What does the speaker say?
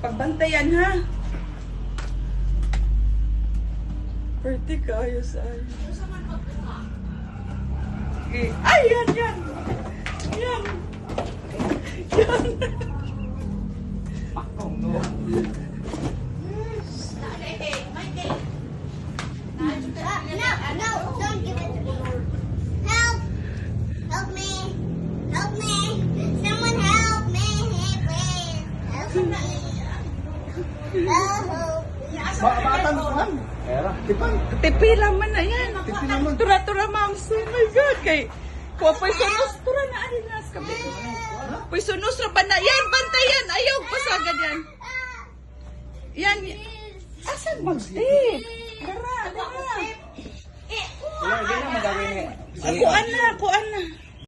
Pagbantayan ha. Pwede ka, ayos ayos. Eh, ay, yan, yan. Yan. Yan. Help me! Help! Ba batan man. Era, tipan. Tipila man na yan. Tipi naman. Tura-tura, ma'am. Oh my God. Kay, kuha po'y sunos. Tura na, alinas kami. Po'y sunos na ba na? Yan, bantayan. Ayaw, pasagan yan. Yan. Asan magti? Dara, dara. Eh. Kuan na, kuan na.